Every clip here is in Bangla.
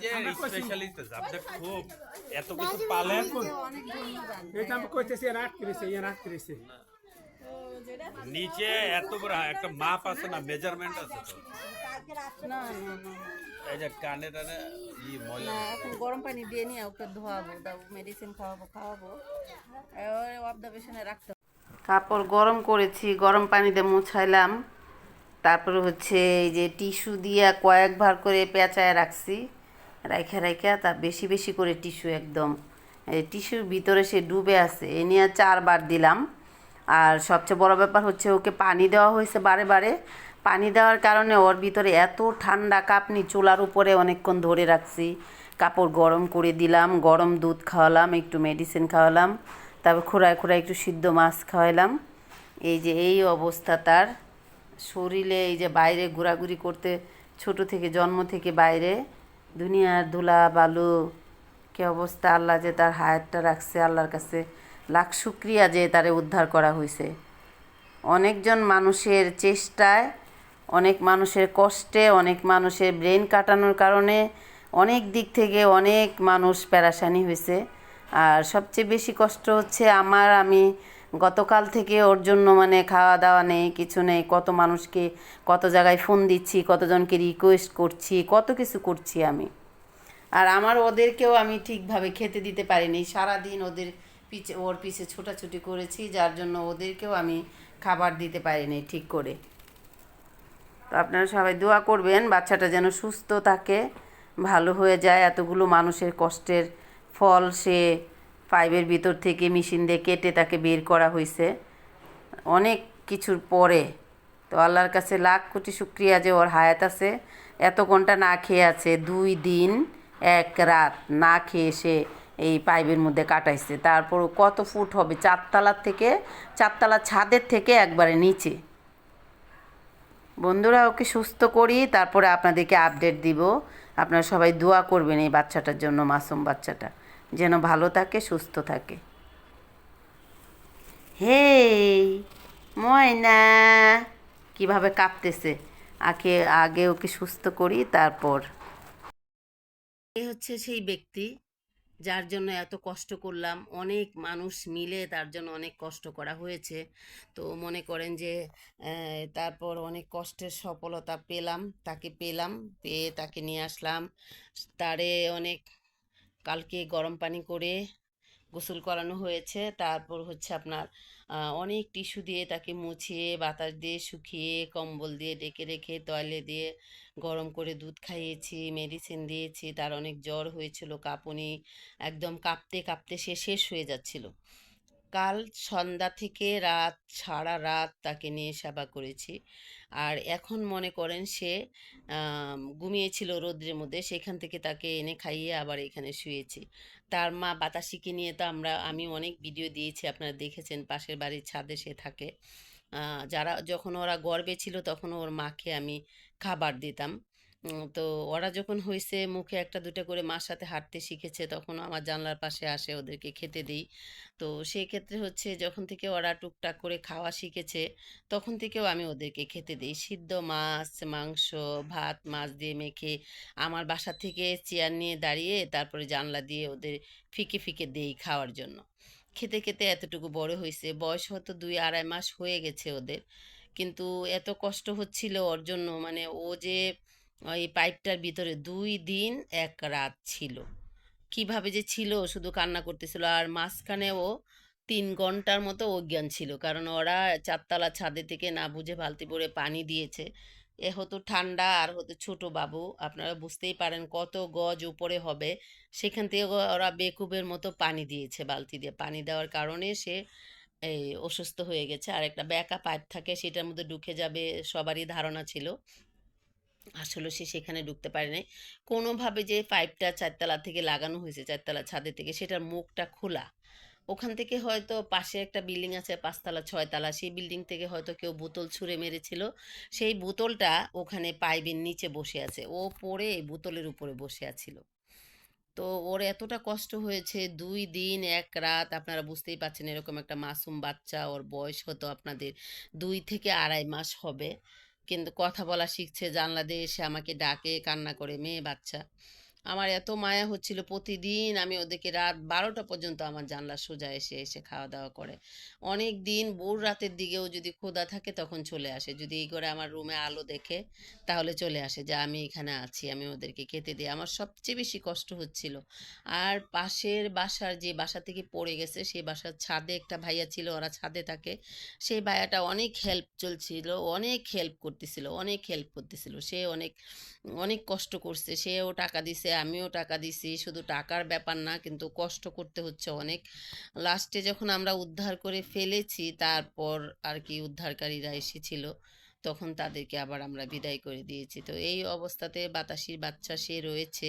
স্পেশালিস্ট আপনি খুব এত কিছু পালেন। এটা আমি কইতেছি এর আটত্রিশে এর আটত্রিশে। নিচে এত বড় একটা মাপ আছে না মেজারমেন্ট আছে তো। এই যে কানে টানে ই ময়লা। এখন গরম পানি দিয়ে নিয়ে ওকে ধোয়াবো মেডিসিন খাওয়াবো খাওয়াবো। অবজারভেশনে রাখতে কাপড় গরম করেছি গরম পানিতে মুছাইলাম। তারপরে হচ্ছে এই যে টিস্যু দিয়ে কয়েকবার করে পেঁচায় রাখছি। রাইখা রাইখা তা বেশি বেশি করে টিস্যু একদম। এই টিস্যুর ভিতরে সে ডুবে আছে, এ নিয়ে চারবার দিলাম। আর সবচেয়ে বড় ব্যাপার হচ্ছে ওকে পানি দেওয়া হয়েছে বারে বারে। পানি দেওয়ার কারণে ওর ভিতরে এত ঠান্ডা কাপনি, চুলার উপরে অনেকক্ষণ ধরে রাখছি। কাপড় গরম করে দিলাম, গরম দুধ খাওয়ালাম, একটু মেডিসিন খাওয়ালাম, তারপর খোড়ায় খোড়ায় একটু সিদ্ধ মাছ খাওয়ালাম। এই যে এই অবস্থা তার। শরীরে এই যে বাইরে ঘোরাঘুরি করতে, ছোট থেকে জন্ম থেকে বাইরে দুনিয়ার ধুলা বালু, কি অবস্থা আল্লাহ যে তার হায়াতটা রাখছে, আল্লাহর কাছে লাখ শুক্রিয়া যে তারে উদ্ধার করা হয়েছে অনেকজন মানুষের চেষ্টায়, অনেক মানুষের কষ্টে, অনেক মানুষের ব্রেন কাটানোর কারণে অনেক দিক থেকে অনেক মানুষ প্যারাসানি হয়েছে আর সবচেয়ে বেশি কষ্ট হচ্ছে আমার, আমি গতকাল থেকে ওর জন্য মানে খাওয়া দাওয়া নেই, কিছু নেই, কত মানুষকে কত জায়গায় ফোন দিচ্ছি, কতজনকে রিকোয়েস্ট করছি, কত কিছু করছি আমি। আর আমার ওদেরকেও আমি ঠিকভাবে খেতে দিতে পারিনি। সারাদিন ওদের পিছে, ওর পিছে ছোটাছুটি করেছি, যার জন্য ওদেরকেও আমি খাবার দিতে পারিনি ঠিক করে। তো আপনারা সবাই দোয়া করবেন, বাচ্চাটা যেন সুস্থ থাকে, ভালো হয়ে যায়, এতগুলো মানুষের কষ্টের ফল সে পাইপের ভিতর থেকে মেশিন দিয়ে কেটে তাকে বের করা হয়েছে অনেক কিছুর পরে। তো আল্লাহর কাছে লাখ কোটি শুক্রিয়া যে ওর হায়াত আছে। এত ঘণ্টা না খেয়ে আছে, দুই দিন, এক রাত না খেয়ে সে এই পাইপের মধ্যে কাটাইছে। তারপর কত ফুট হবে? চারতলার থেকে, চারতলার ছাদের থেকে একবারে নিচে। বন্ধুরা, ওকে সুস্থ করি, তারপরে আপনাদেরকে আপডেট দিব। আপনারা সবাই দোয়া করবেন এই বাচ্চাটার জন্য, মাসুম বাচ্চাটা। যেন ভালো থাকে, সুস্থ থাকে। হে ময়না, কীভাবে কাঁপতেছে? আগে আগে ওকে সুস্থ করি, তারপর। এ হচ্ছে সেই ব্যক্তি যার জন্য এত কষ্ট করলাম। অনেক মানুষ মিলে তার জন্য অনেক কষ্ট করা হয়েছে। তো মনে করেন যে তারপর অনেক কষ্টের সফলতা পেলাম, তাকে পেলাম, পেয়ে তাকে নিয়ে আসলাম। তারে অনেক কালকে গরম পানি করে গোসল করানো হয়েছে। তারপর হচ্ছে আপনার অনেক টিস্যু দিয়ে তাকে মুছিয়ে, বাতাস দিয়ে শুকিয়ে, কম্বল দিয়ে ডেকে রেখে তয়লে দিয়ে গরম করে দুধ খাইয়েছি, মেডিসিন দিয়েছি। তার অনেক জ্বর হয়েছিল, কাঁপুনি একদম কাঁপতে কাঁপতে সে শেষ হয়ে যাচ্ছিল। কাল সন্ধ্যা থেকে রাত, সারা রাত তাকে নিয়ে সেবা করেছি। আর এখন মনে করেন সে ঘুমিয়েছিল রোদ্রের মধ্যে, সেখান থেকে তাকে এনে খাইয়ে আবার এখানে শুয়েছি। তার মা বাতাসিকে নিয়ে তো আমরা, আমি অনেক ভিডিও দিয়েছি, আপনারা দেখেছেন পাশের বাড়ির ছাদে সে থাকে। যারা, যখন ওরা গর্বে ছিল তখন ওর মাকে আমি খাবার দিতাম। তো ওরা যখন হয়েছে মুখে একটা দুটো করে মার সাথে হাঁটতে শিখেছে তখন আমার জানলার পাশে আসে ওদেরকে খেতে দিই। তো সেই ক্ষেত্রে হচ্ছে যখন থেকে ওরা টুকটাক করে খাওয়া শিখেছে, তখন থেকেও আমি ওদেরকে খেতে দিই। সিদ্ধ মাছ, মাংস, ভাত, মাছ দিয়ে মেখে আমার বাসা থেকে চেয়ার নিয়ে দাঁড়িয়ে তারপরে জানলা দিয়ে ওদের ফিকে ফিকে দেই খাওয়ার জন্য। খেতে খেতে এতটুকু বড় হয়েছে বয়স হয়তো দুই আড়াই মাস হয়ে গেছে ওদের। কিন্তু এত কষ্ট হচ্ছিল ওর জন্য মানে ও যে ওই পাইপটার ভিতরে দুই দিন এক রাত ছিল। কীভাবে যে ছিল শুধু কান্না করতেছিল, আর মাঝখানে ও তিন ঘণ্টার মতো অজ্ঞান ছিল, কারণ ওরা চারতলা ছাদে থেকে না বুঝে বালতি করে পানি দিয়েছে। এ হতো ঠান্ডা, আর হতো ছোট বাবু। আপনারা বুঝতেই পারেন কত গজ উপরে হবে। সেখান থেকে ওরা বেকুবের মতো পানি দিয়েছে, বালতি দিয়ে। পানি দেওয়ার কারণে সে এই অসুস্থ হয়ে গেছে। আর একটা ব্যাকা পাইপ থাকে, সেটার মধ্যে ঢুকে যাবে, সবারই ধারণা ছিল। আসলে সে সেখানে ঢুকতে পারে নাই। কোনোভাবে যে পাইপটা চারতলা থেকে লাগানো হয়েছে, চারতলা ছাদের থেকে, সেটার মুখটা খোলা। ওখান থেকে হয়তো পাশে একটা বিল্ডিং আছে, পাঁচতলা, ছয়তলা, সেই বিল্ডিং থেকে হয়তো কেউ বোতল ছুঁড়ে মেরেছিল। সেই বোতলটা ওখানে পাইপের নিচে বসে আছে। ও পড়ে বোতলের উপরে বসে আছিল। তো ওর এতটা কষ্ট হয়েছে, দুই দিন, এক রাত, আপনারা বুঝতেই পারছেন এরকম একটা মাসুম বাচ্চা, ওর বয়স হতো আপনাদের দুই থেকে আড়াই মাস হবে। কিন্তু কথা বলা শিখছে। জানলা দিয়ে এসে আমাকে ডাকে কান্না করে মেয়ে বাচ্চা। আমার এত মায়া হচ্ছিল প্রতিদিন। আমি ওদেরকে রাত বারোটা পর্যন্ত আমার জানলা সোজা এসে এসে খাওয়া দাওয়া করে। অনেক দিন ভোর রাতের দিকেও যদি খোদা থাকে তখন চলে আসে। যদি এই করে আমার রুমে আলো দেখে তাহলে চলে আসে যে আমি এখানে আছি, আমি ওদেরকে খেতে দিই। আমার সবচেয়ে বেশি কষ্ট হচ্ছিল। আর পাশের বাসার যে বাসা থেকে পড়ে গেছে, সেই বাসার ছাদে একটা ভাইয়া ছিল, ওরা ছাদে থাকে। সেই ভাইয়াটা অনেক হেল্প চলছিল, অনেক হেল্প করতেছিল, অনেক হেল্প করতেছিল। সে অনেক অনেক কষ্ট করছে। সেও টাকা দিছে, আমিও টাকা দিছি। শুধু টাকার ব্যাপার না, কিন্তু কষ্ট করতে হচ্ছে অনেক। লাস্টে যখন আমরা উদ্ধার করে ফেলেছি, তারপর আর কি উদ্ধারকারীরা এসেছিল, তখন তাদেরকে আবার আমরা বিদায় করে দিয়েছি। তো এই অবস্থাতে বাতাসির বাচ্চা সে রয়েছে।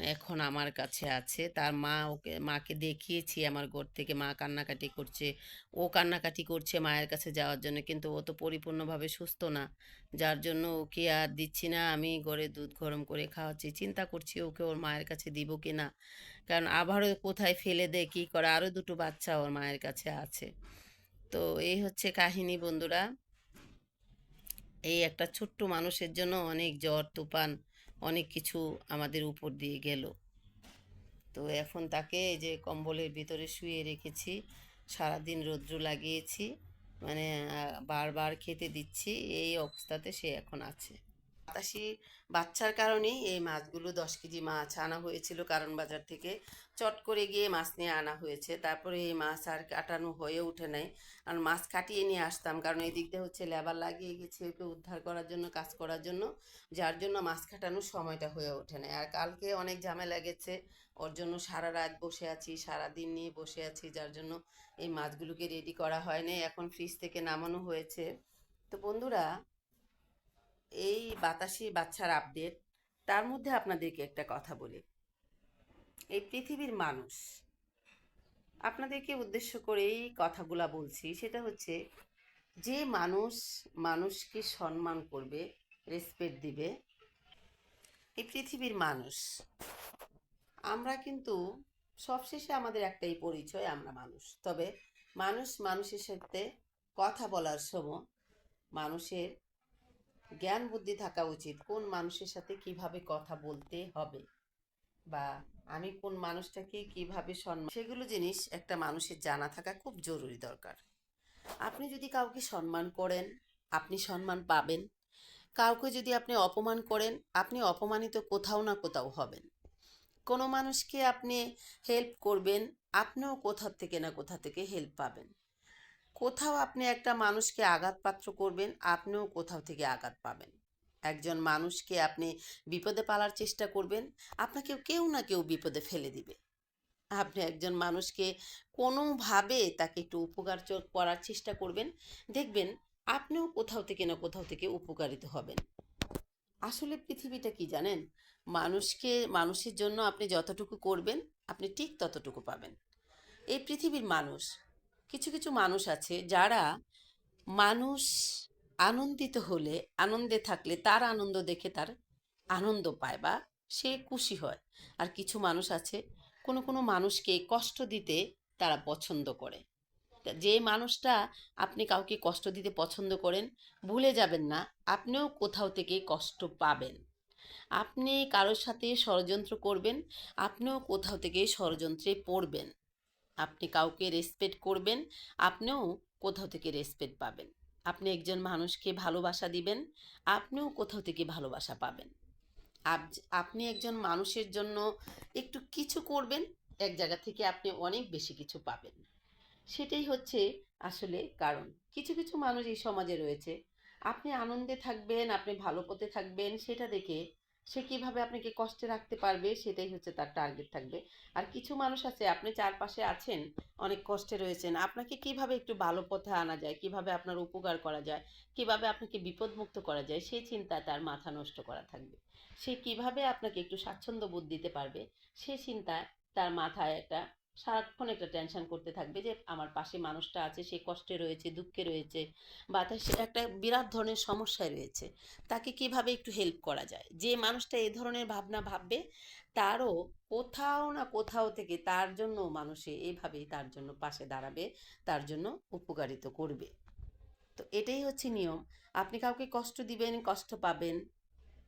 এখন আমার কাছে আছে। তার মা ওকে, মাকে দেখিয়েছি আমার ঘর থেকে। মা কান্নাকাটি করছে, ও কান্নাকাটি করছে মায়ের কাছে যাওয়ার জন্য। কিন্তু ও তো পরিপূর্ণভাবে সুস্থ না। যার জন্য ওকে আর দিচ্ছি না। আমি ঘরে দুধ গরম করে খাওয়াচ্ছি। চিন্তা করছি ওকে ওর মায়ের কাছে দিব কি না? কারণ আবারও কোথায় ফেলে দেয়, কী করে? আরও দুটো বাচ্চা ওর মায়ের কাছে আছে। তো এই হচ্ছে কাহিনী বন্ধুরা। এই একটা ছোট্ট মানুষের জন্য অনেক জ্বর, তুফান অনেক কিছু আমাদের উপর দিয়ে গেল। তো এখন তাকে এই যে কম্বলের ভিতরে শুয়ে রেখেছি, সারাদিন রৌদ্র লাগিয়েছি মানে বারবার খেতে দিচ্ছি, এই অবস্থাতে সে এখন আছে। বাতাসি বাচ্চার কারণেই এই মাছগুলো দশ কেজি মাছ আনা হয়েছিল কারণ বাজার থেকে। চট করে গিয়ে মাছ নিয়ে আনা হয়েছে। তারপরে এই মাছ আর কাটানো হয়ে ওঠে নাই। আর মাছ কাটিয়ে নিয়ে আসতাম। কারণ এই দিক দিয়ে হচ্ছে লেবার লাগিয়ে গেছে ওকে উদ্ধার করার জন্য, কাজ করার জন্য। যার জন্য মাছ কাটানোর সময়টা হয়ে ওঠে না আর কালকে অনেক ঝামেলা গেছে। ওর জন্য সারা রাত বসে আছি, সারা দিন নিয়ে বসে আছি। যার জন্য এই মাছগুলোকে রেডি করা হয়নি এখন ফ্রিজ থেকে নামানো হয়েছে। তো বন্ধুরা এই বাতাসি বাচ্চার আপডেট তার মধ্যে আপনাদেরকে একটা কথা বলি। এই পৃথিবীর মানুষ, আপনাদেরকে উদ্দেশ্য করেই কথাগুলা বলছি, সেটা হচ্ছে যে মানুষ মানুষকে সম্মান করবে রেসপেক্ট দিবে, এই পৃথিবীর মানুষ। আমরা কিন্তু সবশেষে আমাদের একটাই পরিচয়, আমরা মানুষ। তবে মানুষ মানুষের সাথে কথা বলার সময় মানুষের জ্ঞান বুদ্ধি থাকা উচিত। কোন মানুষের সাথে কীভাবে কথা বলতে হবে? বা আমি কোন মানুষটাকে কীভাবে সম্মান সেগুলো জিনিস একটা মানুষের জানা থাকা খুব জরুরি দরকার। আপনি যদি কাউকে সম্মান করেন, আপনি সম্মান পাবেন। কাউকে যদি আপনি অপমান করেন, আপনি অপমানিত কোথাও না কোথাও হবেন। কোনো মানুষকে আপনি হেল্প করবেন, আপনিও কোথা থেকে না কোথা থেকে হেল্প পাবেন। কোথাও আপনি একটা মানুষকে আঘাতপাত্র করবেন, আপনিও কোথাও থেকে আঘাত পাবেন। একজন মানুষকে আপনি বিপদে পালার চেষ্টা করবেন, আপনাকে কেউ না কেউ বিপদে ফেলে দিবে। আপনি একজন মানুষকে কোনোভাবে তাকে একটু উপকার করার চেষ্টা করবেন, দেখবেন আপনিও কোথাও থেকে না কোথাও থেকে উপকারিত হবেন। আসলে পৃথিবীটা কি জানেন? মানুষকে, মানুষের জন্য আপনি যতটুকু করবেন, আপনি ঠিক ততটুকু পাবেন। এই পৃথিবীর মানুষ কিছু কিছু মানুষ আছে যারা মানুষ আনন্দিত হলে, আনন্দে থাকলে, তার আনন্দ দেখে তার আনন্দ পায় বা সে খুশি হয়। আর কিছু মানুষ আছে, কোনো কোনো মানুষকে কষ্ট দিতে তারা পছন্দ করে। যে মানুষটা আপনি কাউকে কষ্ট দিতে পছন্দ করেন, ভুলে যাবেন না, আপনিও কোথাও থেকে কষ্ট পাবেন। আপনি কারোর সাথে ষড়যন্ত্র করবেন, আপনিও কোথাও থেকে ষড়যন্ত্রে পড়বেন। আপনি কাউকে রেসপেক্ট করবেন, আপনিও কোথাও থেকে রেসপেক্ট পাবেন। আপনি একজন মানুষকে ভালোবাসা দিবেন, আপনিও কোথাও থেকে ভালোবাসা পাবেন। আপ- আপনি একজন মানুষের জন্য একটু কিছু করবেন, এক জায়গা থেকে আপনি অনেক বেশি কিছু পাবেন। সেটাই হচ্ছে আসলে কারণ। কিছু কিছু মানুষ এই সমাজে রয়েছে। আপনি আনন্দে থাকবেন, আপনি ভালো পথে থাকবেন, সেটা দেখে সে কীভাবে আপনাকে কষ্টে রাখতে পারবে সেটাই হচ্ছে তার টার্গেট থাকবে। আর কিছু মানুষ আছে, আপনি চারপাশে আছেন, অনেক কষ্টে রয়েছেন, আপনাকে কীভাবে একটু ভালো পথে আনা যায়, কীভাবে আপনার উপকার করা যায়, কীভাবে আপনাকে বিপদমুক্ত করা যায়, সেই চিন্তা তার মাথা নষ্ট করা থাকবে। সে কীভাবে আপনাকে একটু স্বাচ্ছন্দ্য বোধ দিতে পারবে, সে চিন্তা তার মাথায় একটা সারাক্ষণ একটা টেনশন করতে থাকবে যে, আমার পাশে মানুষটা আছে, সে কষ্টে রয়েছে, দুঃখে রয়েছে, বা তার সে একটা বিরাট ধরনের সমস্যায় রয়েছে, তাকে কীভাবে একটু হেল্প করা যায়? যে মানুষটা এই ধরনের ভাবনা ভাববে, তারও কোথাও না কোথাও থেকে তার জন্য মানুষে এইভাবেই তার জন্য পাশে দাঁড়াবে, তার জন্য উপকারিত করবে। তো এটাই হচ্ছে নিয়ম। আপনি কাউকে কষ্ট দিবেন, কষ্ট পাবেন,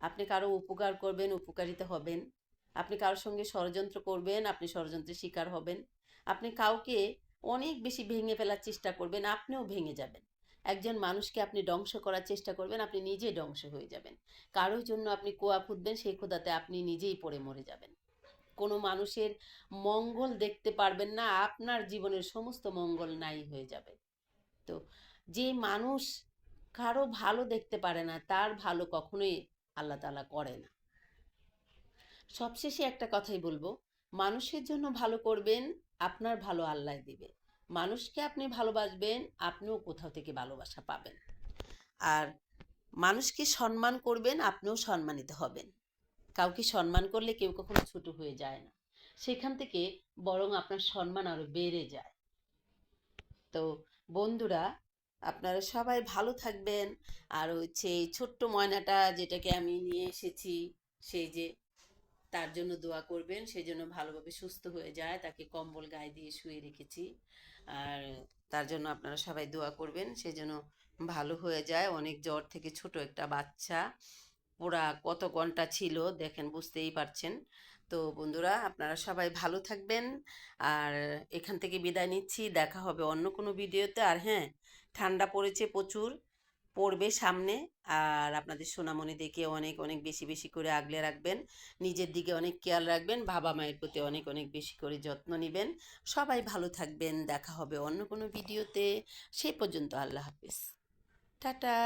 আপনি কারও উপকার করবেন, উপকারিত হবেন। আপনি কারোর সঙ্গে ষড়যন্ত্র করবেন, আপনি ষড়যন্ত্রের শিকার হবেন। আপনি কাউকে অনেক বেশি ভেঙে ফেলার চেষ্টা করবেন, আপনিও ভেঙে যাবেন। একজন মানুষকে আপনি ধ্বংস করার চেষ্টা করবেন, আপনি নিজে ধ্বংস হয়ে যাবেন। কারোর জন্য আপনি কোয়া ফুটবেন সেই খোদাতে আপনি নিজেই পড়ে মরে যাবেন। কোনো মানুষের মঙ্গল দেখতে পারবেন না, আপনার জীবনের সমস্ত মঙ্গল নাই হয়ে যাবে। তো যে মানুষ কারও ভালো দেখতে পারে না, তার ভালো কখনোই আল্লাহ তালা করে না। সবশেষে একটা কথাই বলব, মানুষের জন্য ভালো করবেন, আপনার ভালো আল্লাহ দিবে। মানুষকে আপনি ভালোবাসবেন, আপনিও কোথাও থেকে ভালোবাসা পাবেন। আর মানুষকে সম্মান করবেন, আপনিও সম্মানিত হবেন। কাউকে সম্মান করলে কেউ কখনো ছোট হয়ে যায় না। সেখান থেকে বরং আপনার সম্মান আরও বেড়ে যায়। তো বন্ধুরা, আপনারা সবাই ভালো থাকবেন। আর হচ্ছে ছোট্ট ময়নাটা যেটাকে আমি নিয়ে এসেছি, সেই যে তার জন্য দোয়া করবেন সেই জন্য ভালোভাবে সুস্থ হয়ে যায়। তাকে কম্বল গায়ে দিয়ে শুয়ে রেখেছি। আর তার জন্য আপনারা সবাই দোয়া করবেন সেই জন্য ভালো হয়ে যায়। অনেক জ্বর থেকে ছোট একটা বাচ্চা। ওরা কত ঘণ্টা ছিল, দেখেন, বুঝতেই পারছেন। তো বন্ধুরা, আপনারা সবাই ভালো থাকবেন। আর এখান থেকে বিদায় নিচ্ছি। দেখা হবে অন্য কোনো ভিডিওতে। আর হ্যাঁ ঠান্ডা পড়েছে প্রচুর। পড়বে সামনে। আর আপনাদের সোনামণি দেখে অনেক অনেক বেশি বেশি করে আগলে রাখবেন। নিজের দিকে অনেক খেয়াল রাখবেন। বাবা মায়ের প্রতি অনেক অনেক বেশি করে যত্ন নেবেন। সবাই ভালো থাকবেন। দেখা হবে অন্য কোনো ভিডিওতে। সে পর্যন্ত আল্লাহ হাফিজ। টাটা।